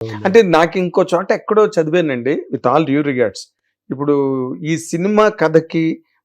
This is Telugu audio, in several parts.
అంటే నాకు ఇంకో చోట ఎక్కడో చదివానండి విత్ ఆల్ డ్యూ రిగార్డ్స్. ఇప్పుడు ఈ సినిమా కథకి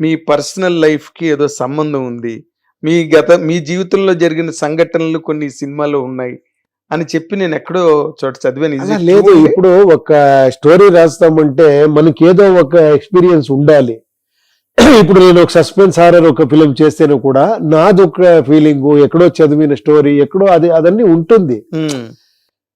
మీ పర్సనల్ లైఫ్కి ఏదో సంబంధం ఉంది. మీ గత మీ జీవితంలో జరిగిన సంఘటనలు కొన్ని సినిమాలో ఉన్నాయి అని చెప్పి నేను ఎక్కడో చోట చదివాను. లేదు? ఇప్పుడు ఒక స్టోరీ రాస్తామంటే మనకి ఏదో ఒక ఎక్స్పీరియన్స్ ఉండాలి. ఇప్పుడు నేను ఒక సస్పెన్స్ హారర్ ఒక ఫిలిం చేస్తేనే కూడా నాది ఒక ఫీలింగ్ ఎక్కడో చదివిన స్టోరీ ఎక్కడో అది అదన్నీ ఉంటుంది.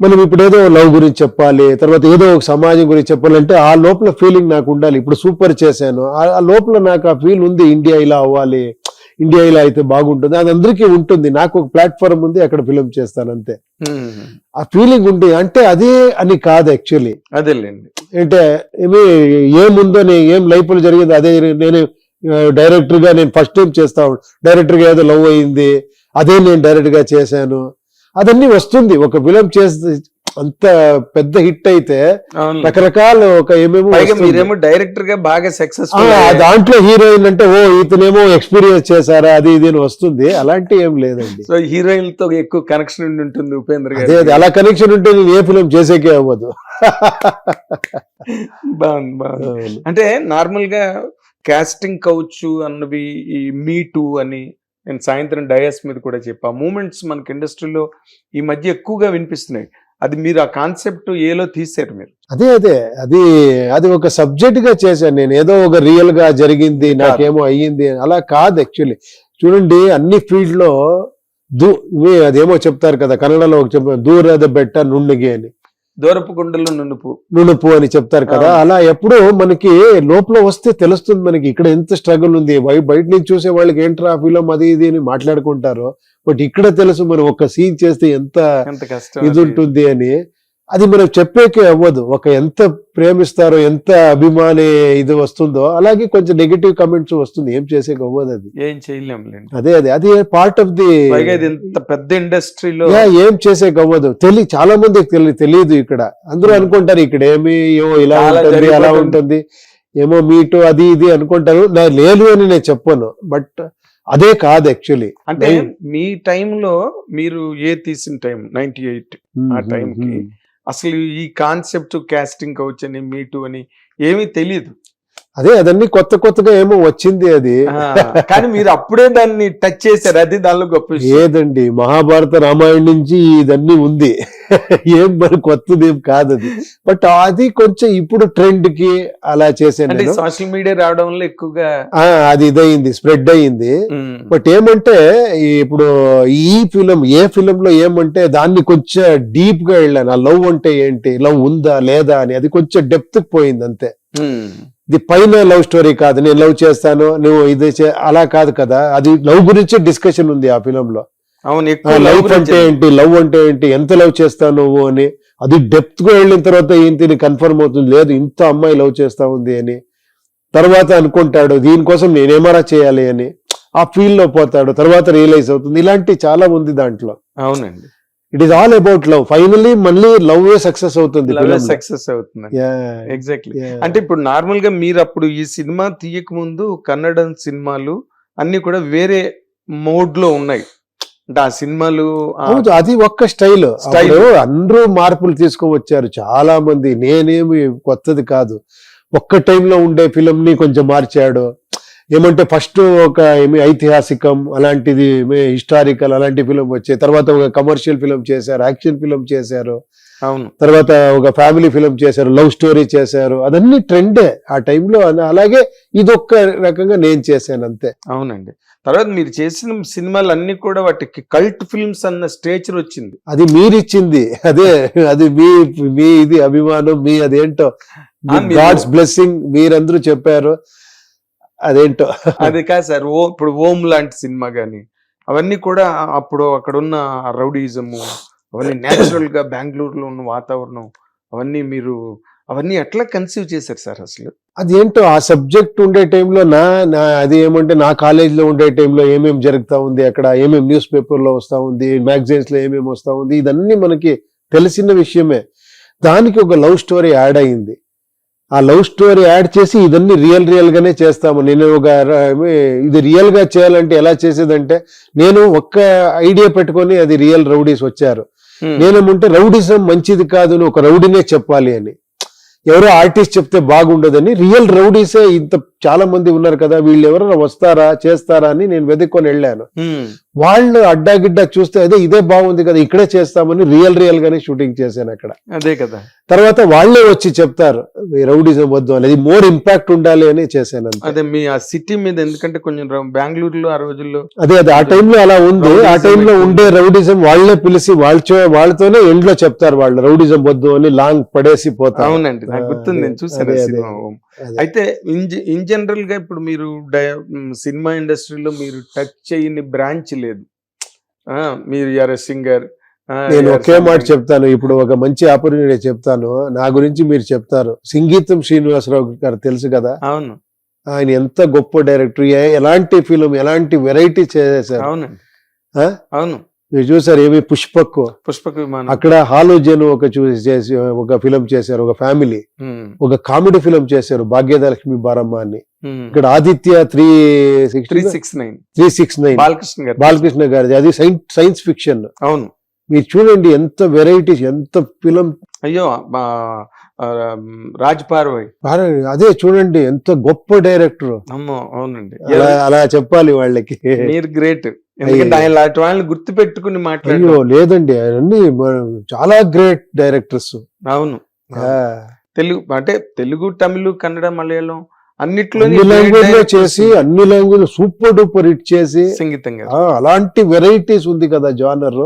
మనం ఇప్పుడు ఏదో లవ్ గురించి చెప్పాలి తర్వాత ఏదో ఒక సమాజం గురించి చెప్పాలంటే ఆ లోపల ఫీలింగ్ నాకు ఉండాలి. ఇప్పుడు సూపర్ చేశాను. ఆ- లోపల నాకు ఆ ఫీల్ ఉంది ఇండియా ఇలా అవ్వాలి ఇండియా ఇలా అయితే బాగుంటుంది. అది అందరికీ ఉంటుంది. నాకు ఒక ప్లాట్ఫామ్ ఉంది అక్కడ ఫిలిం చేస్తాను అంతే. ఆ ఫీలింగ్ ఉంది. అంటే అదే అని కాదు యాక్చువల్లీ అదేలేండి. అంటే ఏమి ఏముందో నేను ఏం లైఫ్లో జరిగింది అదే నేను డైరెక్టర్గా నేను ఫస్ట్ టైం చేస్తా డైరెక్టర్గా ఏదో లవ్ అయింది అదే నేను డైరెక్ట్గా చేశాను. అదన్నీ వస్తుంది. ఒక ఫిలిం చేస్తే అంత పెద్ద హిట్ అయితే రకరకాల ఒక ఏమేమో. మీరేమో డైరెక్టర్గా బాగా ఆ, సక్సెస్ఫుల్ దాంట్లో హీరోయిన్ అంటే ఓ ఇతనేమో ఎక్స్పీరియన్స్ చేశారా అది ఇది వస్తుంది. అలాంటి ఏం లేదండి. సో హీరోయిన్తో ఎక్కువ కనెక్షన్ ఉండి ఉంటుంది ఉపేంద్ర గారు అలా కనెక్షన్ ఉంటే నేను ఏ ఫిలిం చేసేకే అవ్వదు. బాగుంది బాగుంది. అంటే నార్మల్గా కాస్టింగ్ కౌచ్ అన్నవి ఈ మీ టూ అని నేను సాయంత్రం డయాస్ మీద కూడా చెప్పా. మూమెంట్స్ మనకి ఇండస్ట్రీలో ఈ మధ్య ఎక్కువగా వినిపిస్తున్నాయి. అది మీరు ఆ కాన్సెప్ట్ ఏలో తీసారు మీరు? అదే అదే. అది అది ఒక సబ్జెక్ట్గా చేశాను నేను. ఏదో ఒక రియల్గా జరిగింది నాకేమో అయ్యింది. అలా కాదు యాక్చువల్లీ. చూడండి అన్ని ఫీల్డ్లో దూ అదేమో చెప్తారు కదా కన్నడలో ఒక దూರದ బెట్ట నుండిగి అని. దూరపు గుండెలో నునుపు. నునుపు అని చెప్తారు కదా. అలా ఎప్పుడు మనకి లోపల వస్తే తెలుస్తుంది మనకి ఇక్కడ ఎంత స్ట్రగుల్ ఉంది. బయ- బయట నుంచి చూసే వాళ్ళకి ఏంట్రా ఫిలం అది ఇది అని మాట్లాడుకుంటారు. బట్ ఇక్కడ తెలుసు మనం ఒక సీన్ చేస్తే ఎంత ఇది. ఉంటుంది అని. అది మనం చెప్పేకే అవ్వదు. ఒక ఎంత ప్రేమిస్తారో ఎంత అభిమాని ఇది వస్తుందో అలాగే కొంచెం నెగిటివ్ కమెంట్స్ వస్తుంది. ఏం చేసేక అవ్వదు అది. ఏం చేయలేంలేండి అదే అదే. అది పార్ట్ ఆఫ్ ది ఇంత పెద్ద ఇండస్ట్రీలో ఏం చేసేక అవ్వదు. తెలి చాలా మందికి తెలి తెలియదు ఇక్కడ. అందరూ. అనుకుంటారు ఇక్కడ ఏమి ఏమో ఇలా ఉంటుంది అలా. ఉంటుంది. ఏమో మీటు అది ఇది అనుకుంటారు. నా లేదు అని నేను చెప్పను. బట్ అదే కాదు యాక్చువల్లీ అంటే మీ టైంలో మీరు ఏ తీసిన టైం నైన్టీ ఎయిట్ ఆ టైంకి అసలు ఈ కాన్సెప్ట్ కాస్టింగ్ కౌచ్ అని మీటు అని ఏమీ తెలియదు అదే అదన్నీ కొత్త కొత్తగా ఏమో వచ్చింది అది. కానీ మీరు అప్పుడే దాన్ని టచ్ చేశారు. అది దానిలో గొప్ప. ఏదండి? మహాభారత రామాయణం నుంచి ఇదన్నీ ఉంది. ఏం మరి కొత్తది ఏం కాదు అది బట్ అది కొంచెం ఇప్పుడు ట్రెండ్కి అలా నేను. సోషల్ మీడియా రావడం వల్ల ఎక్కువగా ఆ, అది ఇదయింది స్ప్రెడ్ అయ్యింది ఉమ్, బట్ ఏమంటే ఇప్పుడు ఈ ఫిలిం ఏ ఫిలిం లో ఏమంటే దాన్ని కొంచెం డీప్గా వెళ్ళాను. ఆ లవ్ అంటే ఏంటి? లవ్ ఉందా లేదా అని. అది కొంచెం డెప్త్ పోయింది అంతే. ఇది పైన లవ్ స్టోరీ కాదు. నేను లవ్ చేస్తాను నువ్వు ఇది అలా కాదు కదా. అది లవ్ గురించే డిస్కషన్ ఉంది ఆ ఫిలిం లో. అవును అంటే ఏంటి? లవ్ అంటే ఏంటి? ఎంత లవ్ చేస్తావు నువ్వు అని అది డెప్త్గా వెళ్ళిన తర్వాత ఏంటి? కన్ఫర్మ్ అవుతుంది. లేదు ఇంత అమ్మాయి లవ్ చేస్తా ఉంది అని. తర్వాత అనుకుంటాడు దీనికోసం నేనేమరా చేయాలి? అని. ఆ ఫీల్లో పోతాడు. తర్వాత రియలైజ్ అవుతుంది. ఇలాంటి చాలా ఉంది దాంట్లో. అవునండి. It is all about love finally మళ్ళీ లవ్ సక్సెస్ అవుతుంది. సక్సెస్ అవుతుంది ఎగ్జాక్ట్లీ. అంటే ఇప్పుడు నార్మల్గా మీరు అప్పుడు ఈ సినిమా తీయక ముందు కన్నడ సినిమాలు అన్ని కూడా వేరే మోడ్లో ఉన్నాయి. అంటే ఆ సినిమాలు అది ఒక్క స్టైల్. స్టైల్. అందరూ మార్పులు తీసుకువచ్చారు. చాలా మంది. నేనేమి కొత్తది కాదు. ఒక్క టైంలో ఉండే ఫిలిం ని కొంచెం మార్చాడు. ఏమంటే ఫస్ట్ ఒక ఏమి ఐతిహాసికం అలాంటిది హిస్టారికల్ అలాంటి ఫిలిం వచ్చాయి తర్వాత ఒక కమర్షియల్ ఫిలిం చేశారు యాక్షన్ ఫిలిం చేశారు. అవును. తర్వాత ఒక ఫ్యామిలీ ఫిలిం చేశారు లవ్ స్టోరీ చేశారు. అదన్నీ ట్రెండే ఆ టైంలో అలాగే ఇది ఒక్క రకంగా నేను చేశాను అంతే. అవునండి. తర్వాత మీరు చేసిన సినిమాలు అన్ని కూడా వాటికి కల్ట్ ఫిల్మ్స్ అన్న స్టేచర్ వచ్చింది. అది మీరిచ్చింది. అదే అది మీ మీ ఇది అభిమానం మీ అదేంటో. గాడ్స్ బ్లెస్సింగ్ మీరందరూ చెప్పారు. అదేంటో. అది కాదు సార్ ఓ ఇప్పుడు ఓం లాంటి సినిమా గాని అవన్నీ కూడా అప్పుడు అక్కడ ఉన్న రౌడీజము అవన్నీ నేచురల్గా బెంగళూరులో ఉన్న వాతావరణం అవన్నీ మీరు అవన్నీ ఎట్లా కన్సీవ్ చేశారు సార్ అసలు? అదేంటో ఆ సబ్జెక్ట్ ఉండే టైంలో నా నా అది ఏమంటే నా కాలేజ్లో ఉండే టైంలో ఏమేమి జరుగుతా ఉంది అక్కడ ఏమేమి న్యూస్ పేపర్లో వస్తా ఉంది మ్యాగజైన్స్లో ఏమేమి వస్తా ఉంది ఇదన్నీ మనకి తెలిసిన విషయమే. దానికి ఒక లవ్ స్టోరీ యాడ్ అయింది. ఆ లవ్ స్టోరీ యాడ్ చేసి ఇదన్నీ రియల్ రియల్ గానే చేస్తాము. నేను ఒక ఇది రియల్గా చేయాలంటే ఎలా చేసేదంటే నేను ఒక్క ఐడియా పెట్టుకొని అది రియల్ రౌడీస్ వచ్చారు. నేనేమంటే రౌడిజం మంచిది కాదు అని ఒక రౌడీనే చెప్పాలి అని. ఎవరో ఆర్టిస్ట్ చెప్తే బాగుండదని రియల్ రౌడీసే ఇంత చాలా మంది ఉన్నారు కదా వీళ్ళు ఎవరైనా వస్తారా చేస్తారా అని నేను వెతుక్కొని వెళ్ళాను. వాళ్ళు అడ్డాగిడ్డా చూస్తే అదే ఇదే బాగుంది కదా ఇక్కడే చేస్తామని రియల్ రియల్ గానే షూటింగ్ చేశాను అక్కడ అదే కదా తర్వాత వాళ్ళే వచ్చి చెప్తారు "ఈ రౌడిజం వద్దు అనేది మోర్ ఇంపాక్ట్ ఉండాలి అని చేశాను. అదే మీ ఆ సిటీ మీద ఎందుకంటే కొంచెం బెంగళూరులో ఆ రోజుల్లో అదే అదే ఆ టైంలో అలా ఉంది ఆ టైంలో. ఉండే రౌడిజం వాళ్ళే పిలిచి వాళ్ళతో వాళ్ళతోనే ఎండ్లో చెప్తారు వాళ్ళు రౌడిజం వద్దు అని లాంగ్ పడేసి పోతారు అవునండి నాకు గుర్తుంది నేను చూసాను. అయితే ఇన్ ఇన్ జనరల్గా ఇప్పుడు మీరు సినిమా ఇండస్ట్రీలో మీరు టచ్ చేయని బ్రాంచ్ లేదు. ఆ, మీరు యార్ సింగర్ నేను ఒకే మాట చెప్తాను. ఇప్పుడు ఒక మంచి ఆపర్చునిటీ చెప్తాను. నా గురించి మీరు చెప్తారు. సంగీతం శ్రీనివాసరావు గారు తెలుసు కదా? అవును. ఆయన ఎంత గొప్ప డైరెక్టర్. ఎలాంటి ఫిలిం ఎలాంటి వెరైటీ చేశారు? అవునండి. ఆ? అవును. మీరు చూసారు ఏమి పుష్పక్ పుష్పక విమానం. అక్కడ హాలోజన్ ఒక చూసి చేసి ఒక ఫిలిం చేశారు ఒక ఫ్యామిలీ. ఒక కామెడీ ఫిలిం చేశారు భాగ్యదలక్ష్మి బారమ్మ అని. ఇక్కడ Aditya three three six nine. Three six nine. Balakrishna garu. Balakrishna గారిది. అది సైన్స్ సైన్స్ ఫిక్షన్. అవును. మీరు చూడండి ఎంత వెరైటీస్ ఎంత ఫిలిం. అయ్యో రాజ్ పార్వై అదే చూడండి ఎంత గొప్ప డైరెక్టర్. అవునండి. అలా అలా చెప్పాలి వాళ్ళకి. మీరు గ్రేట్. ఎందుకంటే ఆయన లాంటి వాళ్ళని గుర్తు పెట్టుకుని మాట్లాడు లేదండి. చాలా గ్రేట్ డైరెక్టర్స్ అవును. తెలుగు అంటే తెలుగు తమిళ కన్నడ మలయాళం అన్నిట్లో అన్ని లాంగ్వేజ్లో చేసి అన్ని లాంగ్వేజ్ సూపర్ డూపర్ హిట్ చేసి సంగీతంగా ఆ, అలాంటి వెరైటీస్ ఉంది కదా జానర్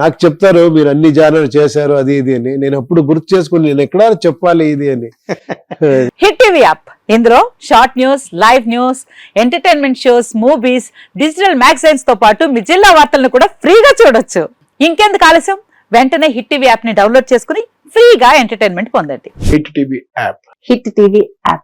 నాకు చెప్తారు మీరు అన్ని జానర్ చేశారు అది ఇది అని. నేను అప్పుడు గుర్తు చేసుకుని నేను ఎక్కడ చెప్పాలి ఇది అని. హిట్ టీవీ యాప్ ఇందులో short news live news entertainment shows movies digital మ్యాగజైన్స్తో పాటు మీ జిల్లా వార్తలను కూడా ఫ్రీగా చూడొచ్చు. ఇంకెందుకు ఆలస్యం? వెంటనే హిట్ టీవీ యాప్ని డౌన్లోడ్ చేసుకుని ఫ్రీగా ఎంటర్టైన్మెంట్ పొందండి. Hit TV app Hit TV app